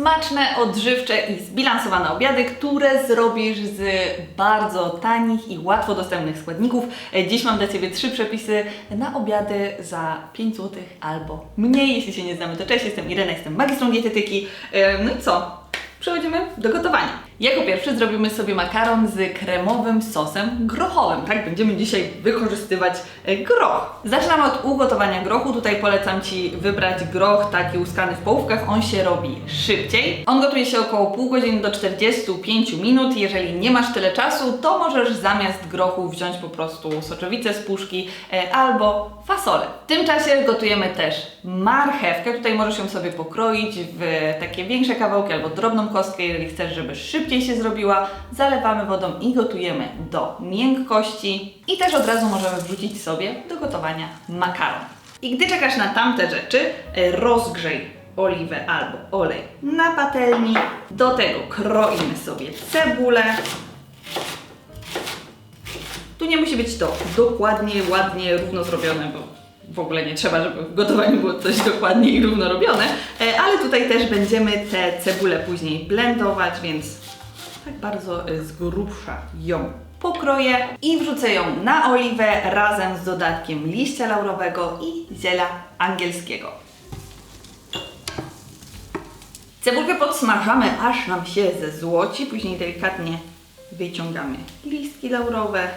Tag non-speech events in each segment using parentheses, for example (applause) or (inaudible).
Smaczne, odżywcze i zbilansowane obiady, które zrobisz z bardzo tanich i łatwo dostępnych składników. E, Dziś mam dla Ciebie trzy przepisy na obiady za 5 zł albo mniej. Jeśli się nie znamy, to cześć, jestem Irena, jestem magistrą dietetyki. E, No i co? Przechodzimy do gotowania. Jako pierwszy zrobimy sobie makaron z kremowym sosem grochowym. Tak, będziemy dzisiaj wykorzystywać e, groch. Zaczynamy od ugotowania grochu. Tutaj polecam Ci wybrać groch taki uskany w połówkach. On się robi szybciej. On gotuje się około pół godziny do 45 minut. Jeżeli nie masz tyle czasu, to możesz zamiast grochu wziąć po prostu soczewicę z puszki e, albo fasolę. W tym czasie gotujemy też marchewkę. Tutaj możesz ją sobie pokroić w takie większe kawałki albo drobną kostkę, jeżeli chcesz, żeby szybciej się zrobiła. Zalewamy wodą i gotujemy do miękkości. I też od razu możemy wrzucić sobie do gotowania makaron. I gdy czekasz na tamte rzeczy, rozgrzej oliwę albo olej na patelni. Do tego kroimy sobie cebulę. Tu nie musi być to dokładnie, ładnie, równo zrobione, bo w ogóle nie trzeba, żeby w gotowaniu było coś dokładnie i równo robione, e, ale tutaj też będziemy te cebulę później blendować, więc tak bardzo e, z grubsza ją pokroję i wrzucę ją na oliwę razem z dodatkiem liścia laurowego i ziela angielskiego. Cebulkę podsmażamy, aż nam się zezłoci, później delikatnie wyciągamy listki laurowe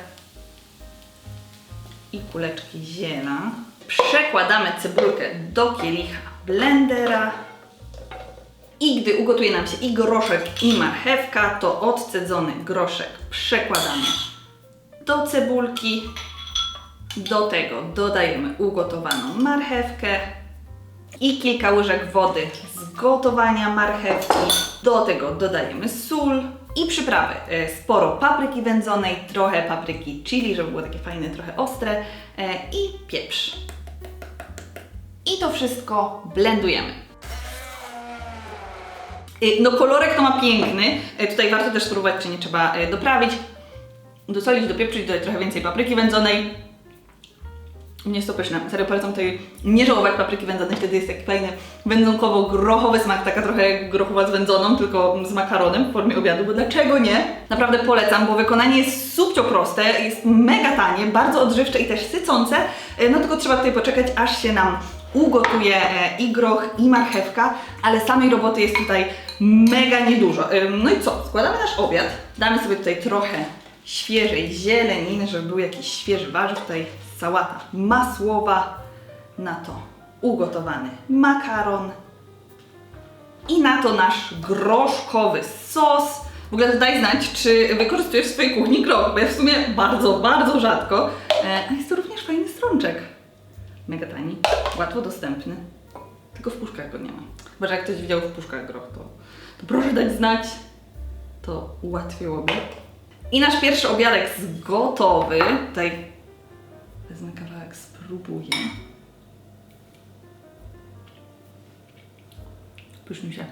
i kuleczki ziela. Przekładamy cebulkę do kielicha blendera. I gdy ugotuje nam się i groszek, i marchewka, to odcedzony groszek przekładamy do cebulki. Do tego dodajemy ugotowaną marchewkę i kilka łyżek wody z gotowania marchewki. Do tego dodajemy sól i przyprawy. E, Sporo papryki wędzonej, trochę papryki chili, żeby było takie fajne, trochę ostre e, i pieprz. I to wszystko blendujemy. Y, No kolorek to ma piękny. Y, Tutaj warto też spróbować, czy nie trzeba y, doprawić. Dosolić, dopieprzyć, dodać trochę więcej papryki wędzonej. Nie jest to pyszne. Serio polecam tutaj nie żałować papryki wędzonej, wtedy jest taki fajny wędzonkowo-grochowy smak, taka trochę grochowa z wędzoną, tylko z makaronem w formie obiadu, bo dlaczego nie? Naprawdę polecam, bo wykonanie jest subcio proste, jest mega tanie, bardzo odżywcze i też sycące, no tylko trzeba tutaj poczekać, aż się nam ugotuje e, i groch, i marchewka, ale samej roboty jest tutaj mega niedużo. Ym, No i co? Składamy nasz obiad. Damy sobie tutaj trochę świeżej zieleniny, żeby był jakiś świeży warzyw. Tutaj sałata masłowa, na to ugotowany makaron i na to nasz groszkowy sos. W ogóle daj znać, czy wykorzystujesz w swojej kuchni groch, bo ja w sumie bardzo, bardzo rzadko. E, A jest to również fajny strączek. Mega tani, łatwo dostępny. Tylko w puszkach go nie ma. Może jak ktoś widział w puszkach groch, to, to proszę dać znać. To ułatwiłoby. I nasz pierwszy obiadek jest gotowy. Tutaj wezmę kawałek, spróbuję. Pyszny się.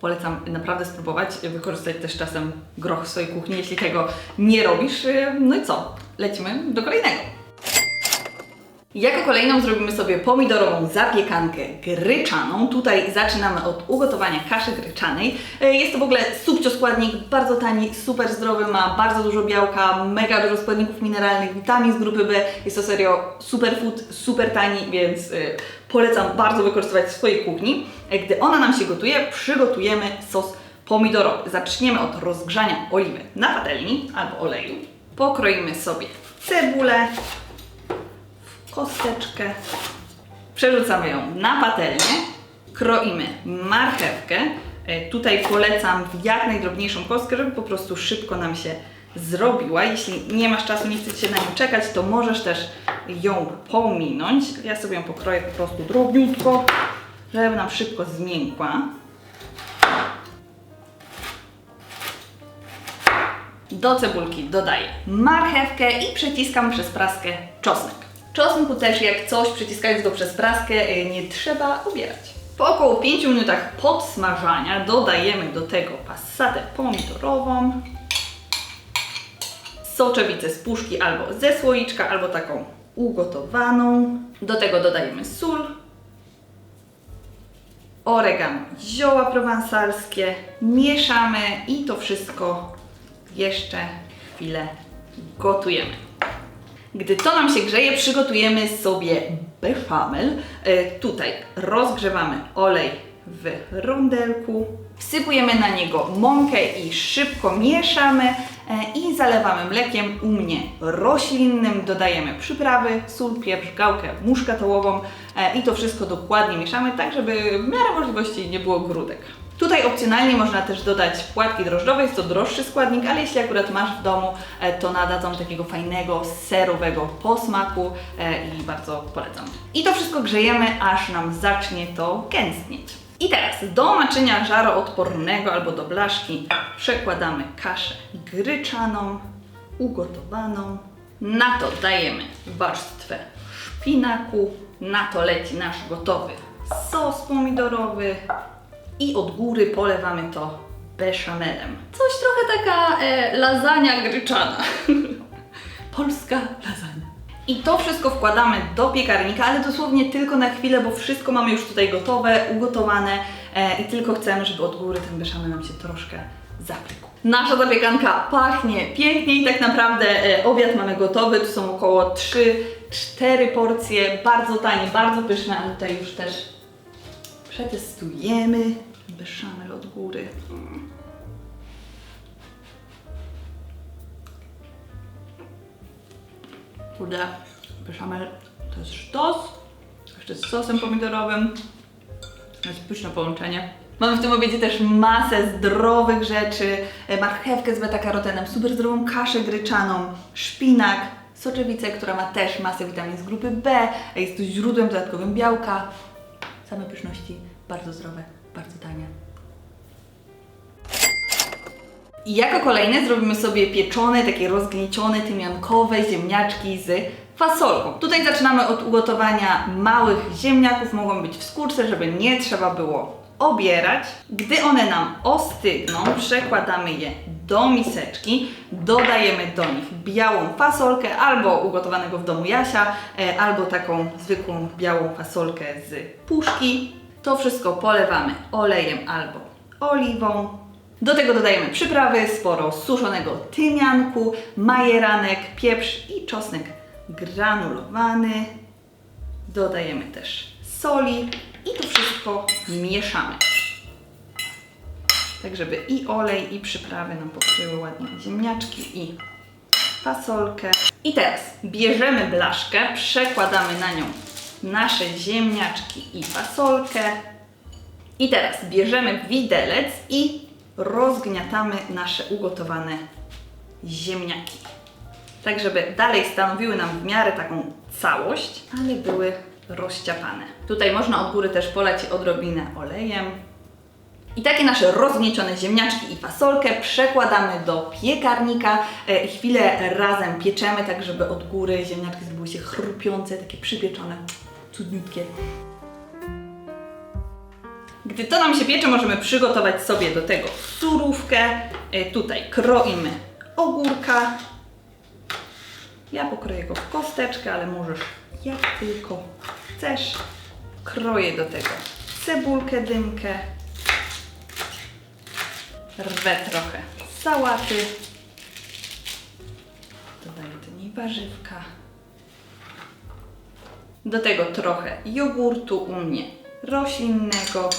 Polecam naprawdę spróbować, wykorzystać też czasem groch w swojej kuchni, jeśli tego nie robisz. No i co? Lecimy do kolejnego. Jako kolejną zrobimy sobie pomidorową zapiekankę gryczaną. Tutaj zaczynamy od ugotowania kaszy gryczanej. E, Jest to w ogóle subcio składnik, bardzo tani, super zdrowy, ma bardzo dużo białka, mega dużo składników mineralnych, witamin z grupy B. Jest to serio superfood, super tani, więc y, polecam bardzo wykorzystywać w swojej kuchni. E, Gdy ona nam się gotuje, przygotujemy sos pomidorowy. Zaczniemy od rozgrzania oliwy na patelni albo oleju. Pokroimy sobie cebulę, kosteczkę, przerzucamy ją na patelnię, kroimy marchewkę. E, Tutaj polecam w jak najdrobniejszą kostkę, żeby po prostu szybko nam się zrobiła. Jeśli nie masz czasu, nie chcesz się na nią czekać, to możesz też ją pominąć. Ja sobie ją pokroję po prostu drobniutko, żeby nam szybko zmiękła. Do cebulki dodaję marchewkę i przeciskam przez praskę czosnek. Czosnku też jak coś przeciskając go przez praskę y, nie trzeba ubierać. Po około 5 minutach podsmażania dodajemy do tego passatę pomidorową, soczewicę z puszki albo ze słoiczka, albo taką ugotowaną. Do tego dodajemy sól, oregano, zioła prowansalskie, mieszamy i to wszystko jeszcze chwilę gotujemy. Gdy to nam się grzeje, przygotujemy sobie bechamel. E, Tutaj rozgrzewamy olej w rondelku, wsypujemy na niego mąkę i szybko mieszamy e, i zalewamy mlekiem u mnie roślinnym, dodajemy przyprawy, sól, pieprz, gałkę muszkatołową e, i to wszystko dokładnie mieszamy, tak żeby w miarę możliwości nie było grudek. Tutaj opcjonalnie można też dodać płatki drożdżowe, jest to droższy składnik, ale jeśli akurat masz w domu, e, to nadadzą takiego fajnego, serowego posmaku e, i bardzo polecam. I to wszystko grzejemy, aż nam zacznie to gęstnieć. I teraz do naczynia żaroodpornego albo do blaszki przekładamy kaszę gryczaną, ugotowaną. Na to dajemy warstwę szpinaku, na to leci nasz gotowy sos pomidorowy, i od góry polewamy to beszamelem. Coś trochę taka e, lasagna gryczana. (laughs) Polska lasagna. I to wszystko wkładamy do piekarnika, ale dosłownie tylko na chwilę, bo wszystko mamy już tutaj gotowe, ugotowane e, i tylko chcemy, żeby od góry ten beszamel nam się troszkę zapiekł. Nasza zapiekanka pachnie pięknie i tak naprawdę e, obiad mamy gotowy. Tu są około 3-4 porcje, bardzo tanie, bardzo pyszne, a tutaj już też Przetestujemy beszamel od góry. Kurde, beszamel to jest sztos, jeszcze z sosem pomidorowym. To jest pyszne połączenie. Mamy w tym obiedzie też masę zdrowych rzeczy, e, marchewkę z beta-karotenem, super zdrową kaszę gryczaną, szpinak, soczewicę, która ma też masę witamin z grupy B, jest to źródłem dodatkowym białka, Same pyszności, bardzo zdrowe, bardzo tanie. I jako kolejne zrobimy sobie pieczone, takie rozgniecione, tymiankowe ziemniaczki z fasolką. Tutaj zaczynamy od ugotowania małych ziemniaków, mogą być w skórce, żeby nie trzeba było obierać. Gdy one nam ostygną, przekładamy je do miseczki, dodajemy do nich białą fasolkę albo ugotowanego w domu Jasia, e, albo taką zwykłą białą fasolkę z puszki. To wszystko polewamy olejem albo oliwą. Do tego dodajemy przyprawy, sporo suszonego tymianku, majeranek, pieprz i czosnek granulowany. Dodajemy też soli i to wszystko mieszamy. Tak, żeby i olej, i przyprawy nam pokryły ładnie ziemniaczki i fasolkę. I teraz bierzemy blaszkę, przekładamy na nią nasze ziemniaczki i fasolkę. I teraz bierzemy widelec i rozgniatamy nasze ugotowane ziemniaki. Tak, żeby dalej stanowiły nam w miarę taką całość, ale były rozciapane. Tutaj można od góry też polać odrobinę olejem. I takie nasze rozgniecione ziemniaczki i fasolkę przekładamy do piekarnika e, chwilę razem pieczemy, tak żeby od góry ziemniaczki zrobiły się chrupiące, takie przypieczone, cudniutkie. Gdy to nam się piecze, możemy przygotować sobie do tego surówkę. E, Tutaj kroimy ogórka. Ja pokroję go w kosteczkę, ale możesz jak tylko chcesz. Kroję do tego cebulkę, dymkę. Rwę trochę sałaty. Dodaję do niej warzywka. Do tego trochę jogurtu u mnie roślinnego,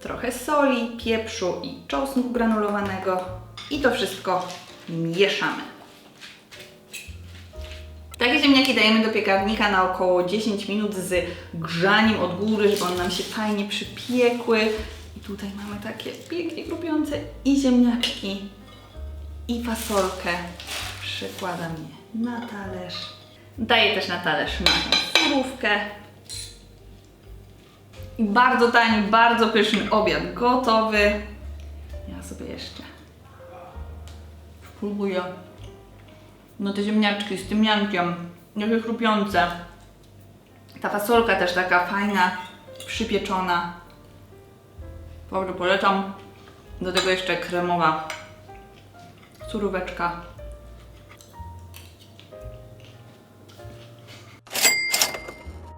trochę soli, pieprzu i czosnku granulowanego i to wszystko mieszamy. Takie ziemniaki dajemy do piekarnika na około 10 minut z grzaniem od góry, żeby one nam się fajnie przypiekły. I tutaj mamy takie pięknie grupiące i ziemniaczki, i fasolkę. Przykładam je na talerz. Daję też na talerz naszą surówkę. I bardzo tani, bardzo pyszny obiad gotowy. Ja sobie jeszcze spróbuję. No te ziemniaczki z tymiankiem, jakie chrupiące. Ta fasolka też taka fajna, przypieczona. Bardzo polecam. Do tego jeszcze kremowa suróweczka.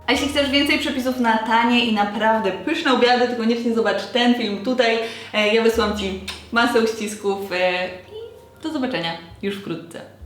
A jeśli chcesz więcej przepisów na tanie i naprawdę pyszne obiady, to koniecznie zobacz ten film tutaj. E, Ja wysyłam Ci masę uścisków e, i do zobaczenia już wkrótce.